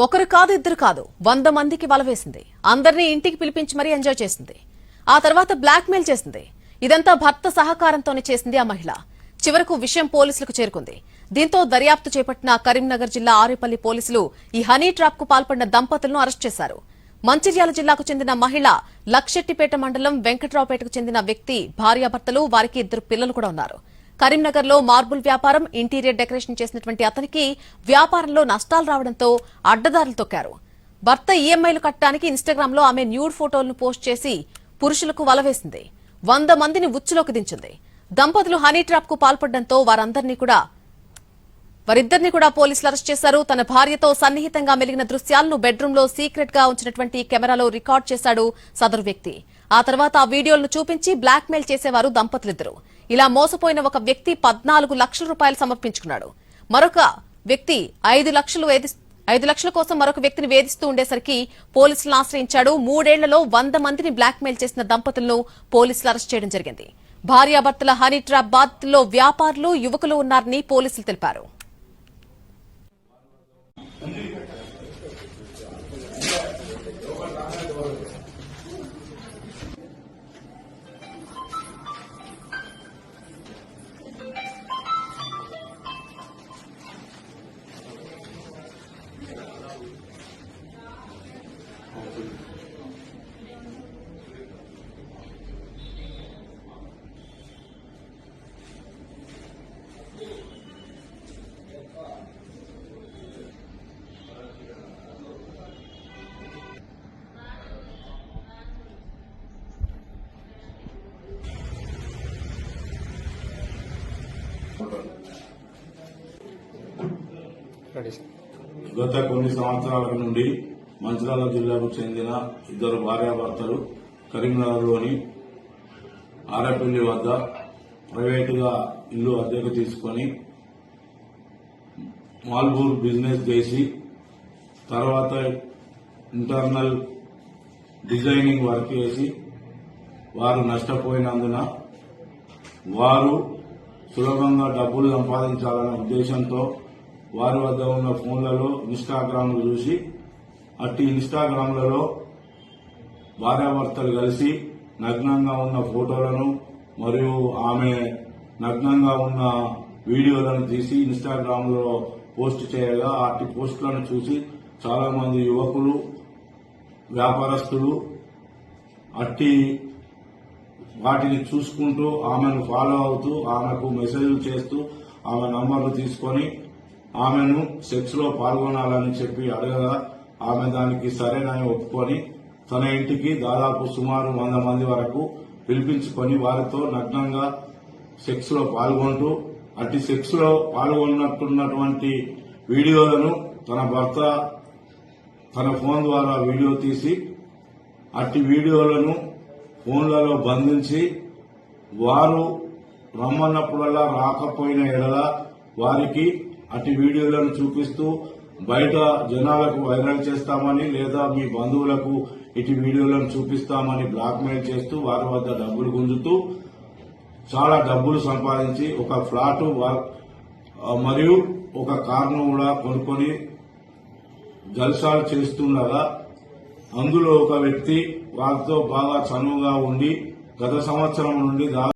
ఒకరు కాదు ఇద్దరు కాదు. వంద మందికి వలవేసింది అందరినీ ఇంటికి పిలిపించి మరీ ఎంజాయ్ చేసింది. ఆ తర్వాత బ్లాక్ మెయిల్ చేసింది. ఇదంతా భర్త సహకారంతోనే చేసింది ఆ మహిళ. చివరకు విషయం పోలీసులకు చేరుకుంది. దీంతో దర్యాప్తు చేపట్టిన కరీంనగర్ జిల్లా ఆరేపల్లి పోలీసులు ఈ హనీ ట్రాప్కు పాల్పడిన దంపతులను అరెస్ట్ చేశారు. మంచిర్యాల జిల్లాకు చెందిన మహిళ లక్షెట్టిపేట మండలం వెంకట్రావుపేటకు చెందిన వ్యక్తి భార్యాభర్తలు వారికి ఇద్దరు పిల్లలు కూడా ఉన్నారు. కరీంనగర్లో మార్బుల్ వ్యాపారం ఇంటీరియర్ డెకరేషన్ చేసినటువంటి అతనికి వ్యాపారంలో నష్టాలు రావడంతో అడ్డదారులు తొక్కారు. భర్త ఈఎంఐలు కట్టడానికి ఇన్స్టాగ్రామ్లో ఆమె న్యూడ్ ఫోటోలను పోస్ట్ చేసి పురుషులకు వలవేసింది వంద మందిని ఉచ్చులోకి దించింది. దంపతులు హనీ ట్రాప్కు పాల్పడడంతో వారందరినీ కూడా వారిద్దరిని కూడా పోలీసులు అరెస్ట్ చేశారు. తన భార్యతో సన్నిహితంగా మెలిగిన దృశ్యాలను బెడ్రూమ్లో సీక్రెట్గా ఉంచినటువంటి కెమెరాలో రికార్డ్ చేశాడు సదరు వ్యక్తి. ఆ తర్వాత ఆ వీడియోలను చూపించి బ్లాక్ మెయిల్ చేసేవారు దంపతులిద్దరు. ఇలా మోసపోయిన ఒక వ్యక్తి పద్నాలుగు లక్షల రూపాయలు సమర్పించుకున్నాడు. మరొక వ్యక్తి ఐదు లక్షలు ఐదు లక్షల కోసం మరొక వ్యక్తిని వేధిస్తూ ఉండేసరికి పోలీసులను ఆశ్రయించాడు. మూడేళ్ళలో వంద మందిని బ్లాక్మెయిల్ చేసిన దంపతులను పోలీసులు అరెస్ట్ చేయడం జరిగింది. భార్యాభర్తల హనీ ట్రాప్ బాధితుల్లో వ్యాపారులు యువకులు ఉన్నారని పోలీసులు తెలిపారు. గత కొన్ని సంవత్సరాల నుండి మంచిర్యాల జిల్లాకు చెందిన ఇద్దరు భార్యాభర్తలు కరీంనగర్లోని ఆరపల్లి వద్ద ప్రైవేటుగా ఇల్లు అద్దెకు తీసుకొని మాల్బూర్ బిజినెస్ చేసి తర్వాత ఇంటర్నల్ డిజైనింగ్ వర్క్ చేసి వారు నష్టపోయినందున వారు సులభంగా డబ్బులు సంపాదించాలనే ఉద్దేశంతో వారి వద్ద ఉన్న ఫోన్లలో ఇన్స్టాగ్రామ్లు చూసి అట్టి ఇన్స్టాగ్రామ్లలో భార్యాభర్తలు కలిసి నగ్నంగా ఉన్న ఫోటోలను మరియు ఆమె నగ్నంగా ఉన్న వీడియోలను తీసి ఇన్స్టాగ్రామ్లో పోస్ట్ చేయగా అట్టి పోస్టులను చూసి చాలా మంది యువకులు వ్యాపారస్తులు అట్టి వాటిని చూసుకుంటూ ఆమెను ఫాలో అవుతూ ఆమెకు మెసేజ్లు చేస్తూ ఆమె నంబర్లు తీసుకొని ఆమెను సెక్స్లో పాల్గొనాలని చెప్పి అడగగా ఆమె దానికి సరేనని ఒప్పుకొని తన ఇంటికి దాదాపు సుమారు వంద మంది వరకు పిలిపించుకొని వారితో నగ్నంగా సెక్స్లో పాల్గొంటూ అట్టి సెక్స్లో పాల్గొన్నట్టున్నటువంటి వీడియోలను తన భర్త తన ఫోన్ ద్వారా వీడియో తీసి అట్టి వీడియోలను ఫోన్లలో బంధించి వారు రమ్మన్నప్పుడల్లా రాకపోయిన ఎడల వారికి అట్టి వీడియోలను చూపిస్తూ బయట జనాలకు వైరల్ చేస్తామని లేదా మీ బంధువులకు ఇటు వీడియోలను చూపిస్తామని బ్లాక్మెయిల్ చేస్తూ వారి వద్ద డబ్బులు గుంజుతూ చాలా డబ్బులు సంపాదించి ఒక ఫ్లాట్ మరియు ఒక కార్ను కూడా కొనుక్కొని జల్సాలు చేస్తుండగా అందులో ఒక వ్యక్తి వారితో బాగా చనువుగా ఉండి గత సంవత్సరం నుండి